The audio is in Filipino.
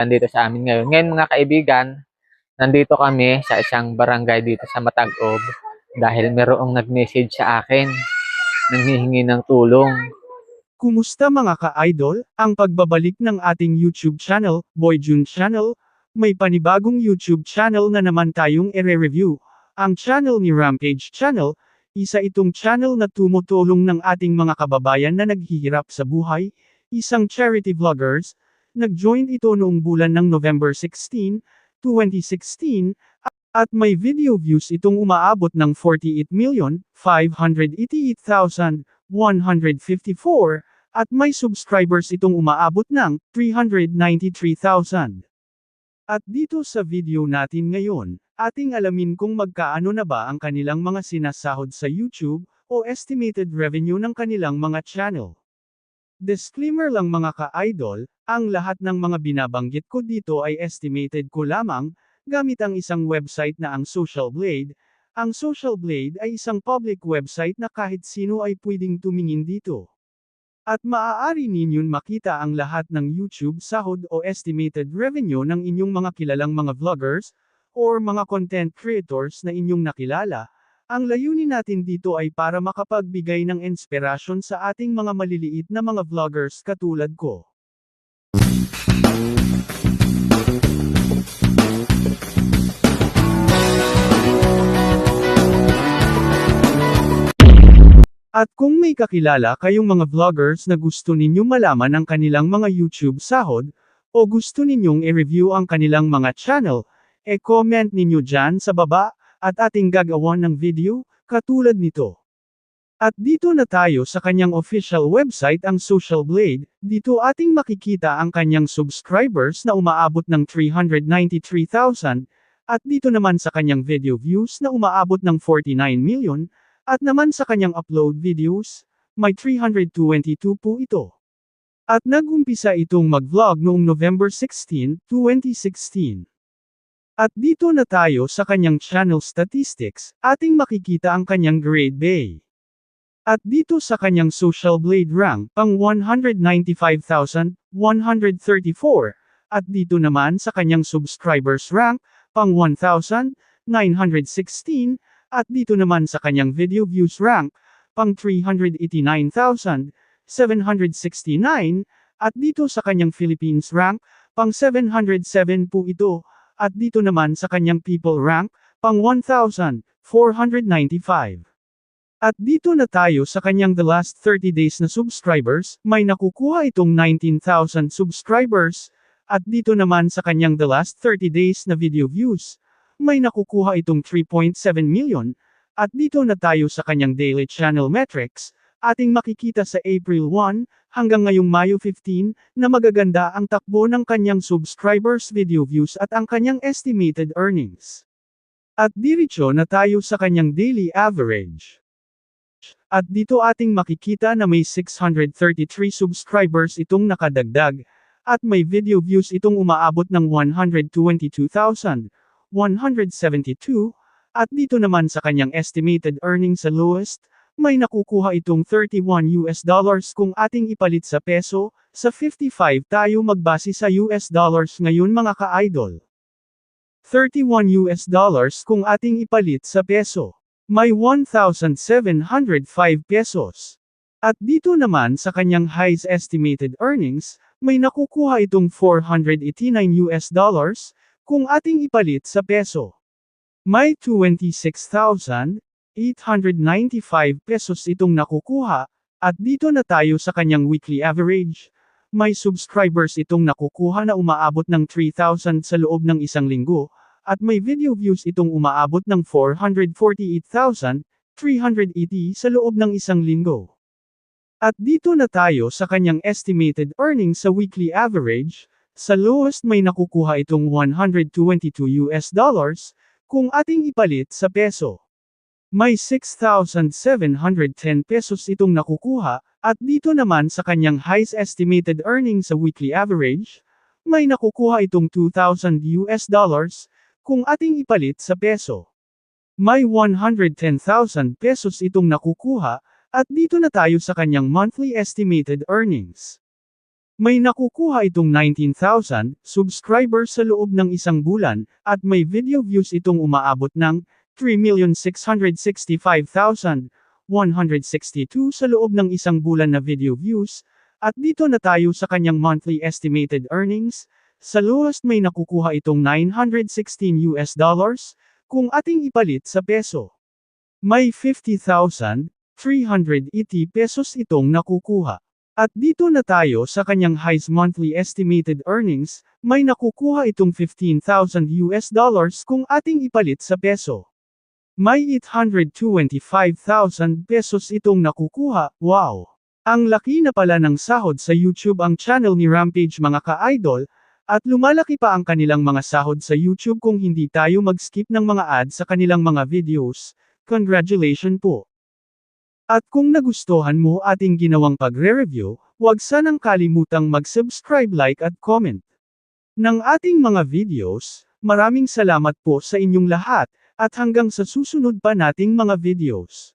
nandito sa amin ngayon. Ngayon mga kaibigan, nandito kami sa isang barangay dito sa Matagob dahil merong nag-message sa akin nanghihingi ng tulong. Kumusta mga ka-idol? Ang pagbabalik ng ating YouTube channel, Boy June Channel, may panibagong YouTube channel na naman tayong ire-review. Ang channel ni Rampage Channel, isa itong channel na tumutulong ng ating mga kababayan na naghihirap sa buhay, isang charity vloggers, nag-join ito noong bulan ng November 16, 2016, at may video views itong umaabot ng 48,588,154, at may subscribers itong umaabot ng 393,000. At dito sa video natin ngayon, ating alamin kung magkaano na ba ang kanilang mga sinasahod sa YouTube, o estimated revenue ng kanilang mga channel. Disclaimer lang mga ka-idol, ang lahat ng mga binabanggit ko dito ay estimated ko lamang, gamit ang isang website na ang Social Blade. Ang Social Blade ay isang public website na kahit sino ay pwedeng tumingin dito. At maaari ninyong makita ang lahat ng YouTube sahod o estimated revenue ng inyong mga kilalang mga vloggers, or mga content creators na inyong nakilala. Ang layunin natin dito ay para makapagbigay ng inspirasyon sa ating mga maliliit na mga vloggers katulad ko. At kung may kakilala kayong mga vloggers na gusto ninyong malaman ang kanilang mga YouTube sahod, o gusto ninyong i-review ang kanilang mga channel, e-comment ninyo dyan sa baba, at ating gagawan ng video, katulad nito. At dito na tayo sa kanyang official website ang Social Blade, dito ating makikita ang kanyang subscribers na umaabot ng 393,000, at dito naman sa kanyang video views na umaabot ng 49 million, at naman sa kanyang upload videos, may 322 po ito. At nagumpisa itong mag-vlog noong November 16, 2016. At dito na tayo sa kanyang channel statistics, ating makikita ang kanyang grade bay. At dito sa kanyang social blade rank, pang 195,134, at dito naman sa kanyang subscribers rank, pang 1,916, at dito naman sa kanyang video views rank, pang 389,769, at dito sa kanyang Philippines rank, pang 707 po ito, at dito naman sa kanyang people rank, pang 1,495. At dito na tayo sa kanyang the last 30 days na subscribers, may nakukuha itong 19,000 subscribers, at dito naman sa kanyang the last 30 days na video views, may nakukuha itong 3.7 million, at dito na tayo sa kanyang daily channel metrics, ating makikita sa April 1, hanggang ngayong Mayo 15, na magaganda ang takbo ng kanyang subscribers video views at ang kanyang estimated earnings. At diretso na tayo sa kanyang daily average. At dito ating makikita na may 633 subscribers itong nakadagdag, at may video views itong umaabot ng 122,172, at dito naman sa kanyang estimated earnings sa lowest, may nakukuha itong 31 US dollars kung ating ipalit sa peso, sa 55 tayo magbase sa US dollars ngayon mga ka-idol. 31 US dollars kung ating ipalit sa peso. May 1,705 pesos. At dito naman sa kanyang highest estimated earnings, may nakukuha itong 489 US dollars, kung ating ipalit sa peso. May 26,895 pesos itong nakukuha, at dito na tayo sa kanyang weekly average. May subscribers itong nakukuha na umaabot ng 3,000 sa loob ng isang linggo, at may video views itong umaabot ng 448,380 sa loob ng isang linggo. At dito na tayo sa kanyang estimated earnings sa weekly average, sa lowest may nakukuha itong 122 US dollars, kung ating ipalit sa peso. May 6,710 pesos itong nakukuha, at dito naman sa kanyang highest estimated earnings sa weekly average, may nakukuha itong 2,000 US dollars, kung ating ipalit sa peso. May 110,000 pesos itong nakukuha, at dito na tayo sa kanyang monthly estimated earnings. May nakukuha itong 19,000 subscribers sa loob ng isang bulan, at may video views itong umaabot ng 3,665,162 sa loob ng isang bulan na video views, at dito na tayo sa kanyang monthly estimated earnings, sa lowest may nakukuha itong 916 US dollars, kung ating ipalit sa peso. May 50,380 pesos itong nakukuha. At dito na tayo sa kanyang highest monthly estimated earnings, may nakukuha itong 15,000 US dollars kung ating ipalit sa peso. May 825,000 pesos itong nakukuha, wow! Ang laki na pala ng sahod sa YouTube ang channel ni Rampage mga ka-idol, at lumalaki pa ang kanilang mga sahod sa YouTube kung hindi tayo mag-skip ng mga ads sa kanilang mga videos, congratulations po! At kung nagustuhan mo ating ginawang pagre-review, huwag sanang kalimutang mag-subscribe, like at comment. Ng ating mga videos, maraming salamat po sa inyong lahat, at hanggang sa susunod pa nating mga videos.